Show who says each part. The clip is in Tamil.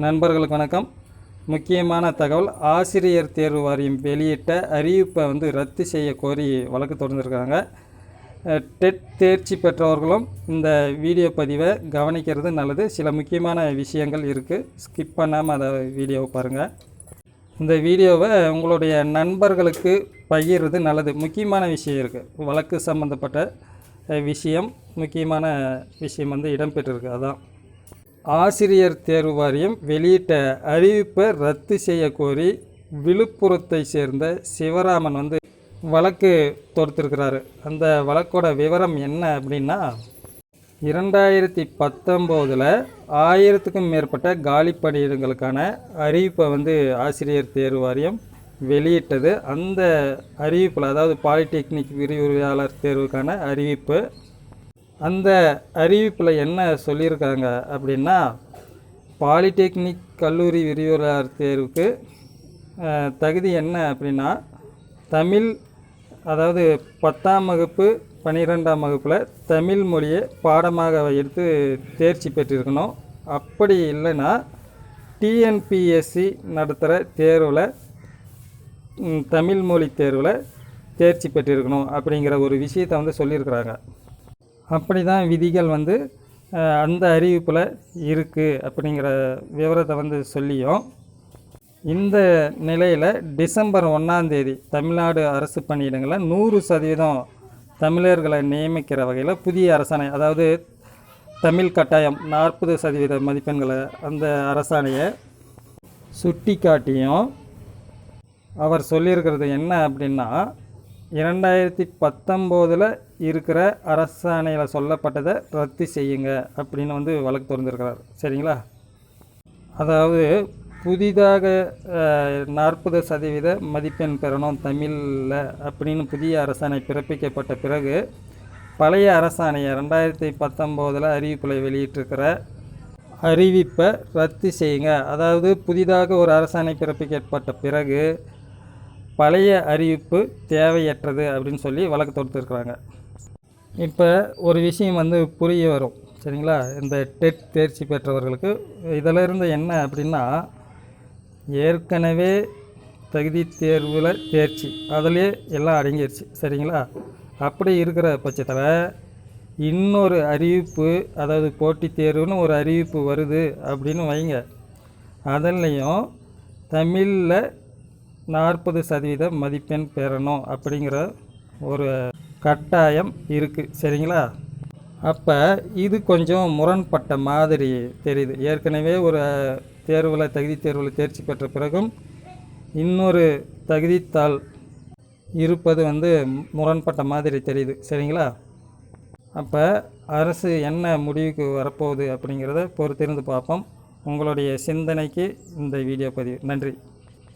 Speaker 1: நண்பர்களுக்கு வணக்கம். முக்கியமான தகவல் ஆசிரியர் தேர்வு வாரியம் வெளியிட்ட அறிவிப்பை வந்து ரத்து செய்ய கோரி வழக்கு தொடர்ந்துருக்காங்க டெட் தேர்ச்சி பெற்றவர்களும் இந்த வீடியோ பதிவை கவனிக்கிறது நல்லது. சில முக்கியமான விஷயங்கள் இருக்குது ஸ்கிப் பண்ணாமல் அதை வீடியோவை பாருங்கள் இந்த வீடியோவை உங்களுடைய நண்பர்களுக்கு பகிர்றது நல்லது. முக்கியமான விஷயம் இருக்குது வழக்கு சம்மந்தப்பட்ட விஷயம் முக்கியமான விஷயம் வந்து இடம்பெற்றிருக்கு. அதான். ஆசிரியர் தேர்வு வாரியம் வெளியிட்ட அறிவிப்பை ரத்து செய்யக்கோரி விழுப்புரத்தை சேர்ந்த சிவராமன் வந்து வழக்கு தொடுத்திருக்கிறாரு. அந்த வழக்கோட விவரம் என்ன அப்படின்னா இரண்டாயிரத்தி பத்தொம்போதில் ஆயிரத்துக்கும் மேற்பட்ட காலி பணியிடங்களுக்கான அறிவிப்பை வந்து ஆசிரியர் தேர்வு வாரியம் வெளியிட்டது. அந்த அறிவிப்பில் அதாவது பாலிடெக்னிக் விரிவுரையாளர் தேர்வுக்கான அறிவிப்பு அந்த அறிவிப்பில் என்ன சொல்லியிருக்காங்க அப்படின்னா பாலிடெக்னிக் கல்லூரி விரிவுரையாளர் தேர்வுக்கு தகுதி என்ன அப்படின்னா தமிழ் அதாவது பத்தாம் வகுப்பு பன்னிரெண்டாம் வகுப்பில் தமிழ் மொழியை பாடமாக எடுத்து தேர்ச்சி பெற்றிருக்கணும். அப்படி இல்லைன்னா டிஎன்பிஎஸ்சி நடத்துகிற தேர்வில் தமிழ் மொழி தேர்வில் தேர்ச்சி பெற்றிருக்கணும் அப்படிங்கிற ஒரு விஷயத்தை வந்து சொல்லியிருக்கிறாங்க. அப்படி தான் விதிகள் வந்து அந்த அறிவிப்பில் இருக்குது அப்படிங்கிற விவரத்தை வந்து சொல்லியும் இந்த நிலையில் டிசம்பர் ஒன்றாந்தேதி தமிழ்நாடு அரசு பணியிடங்களில் நூறு சதவீதம் தமிழர்களை நியமிக்கிற வகையில் புதிய அரசாணை அதாவது தமிழ் கட்டாயம் நாற்பது சதவீத மதிப்பெண்களை அந்த அரசாணையை சுட்டி காட்டியும் அவர் சொல்லியிருக்கிறது என்ன அப்படின்னா இரண்டாயிரத்தி பத்தொம்போதில் இருக்கிற அரசாணையில் சொல்லப்பட்டதை ரத்து செய்யுங்க அப்படின்னு வந்து வழக்கு தொடர்ந்துருக்கிறார் சரிங்களா? அதாவது புதிதாக நாற்பது சதவீத மதிப்பெண் பெறணும் தமிழில் அப்படின்னு புதிய அரசாணை பிறப்பிக்கப்பட்ட பிறகு பழைய அரசாணையை ரெண்டாயிரத்தி பத்தொம்போதில் அறிவிப்பில் வெளியிட்டிருக்கிற அறிவிப்பை ரத்து செய்யுங்க. அதாவது புதிதாக ஒரு அரசாணை பிறப்பிக்கப்பட்ட பிறகு பழைய அறிவிப்பு தேவையற்றது அப்படின்னு சொல்லி வழக்கு தொடுத்துருக்குறாங்க. இப்போ ஒரு விஷயம் வந்து புரிய வரும். சரிங்களா? இந்த டெட் தேர்ச்சி பெற்றவர்களுக்கு இதில் இருந்து என்ன அப்படின்னா ஏற்கனவே தகுதி தேர்வில் தேர்ச்சி அதிலே எல்லாம் அடங்கிருச்சு. சரிங்களா? அப்படி இருக்கிற பட்சத்தில் இன்னொரு அறிவிப்பு அதாவது போட்டித் தேர்வுன்னு ஒரு அறிவிப்பு வருது அப்படின்னு வைங்க. அதுலேயும் தமிழில் நாற்பது சதவீத மதிப்பெண் பெறணும் அப்படிங்கிற ஒரு கட்டாயம் இருக்குது சரிங்களா? அப்போ இது கொஞ்சம் முரண்பட்ட மாதிரி தெரியுது. ஏற்கனவே ஒரு தேர்வில் தகுதி தேர்வில் தேர்ச்சி பெற்ற பிறகும் இன்னொரு தகுதித்தாள் இருப்பது வந்து முரண்பட்ட மாதிரி தெரியுது. சரிங்களா? அப்போ அரசு என்ன முடிவுக்கு வரப்போகுது அப்படிங்கிறத பொறுத்திருந்து பார்ப்போம். உங்களுடைய சிந்தனைக்கு இந்த வீடியோ பதிவு. நன்றி.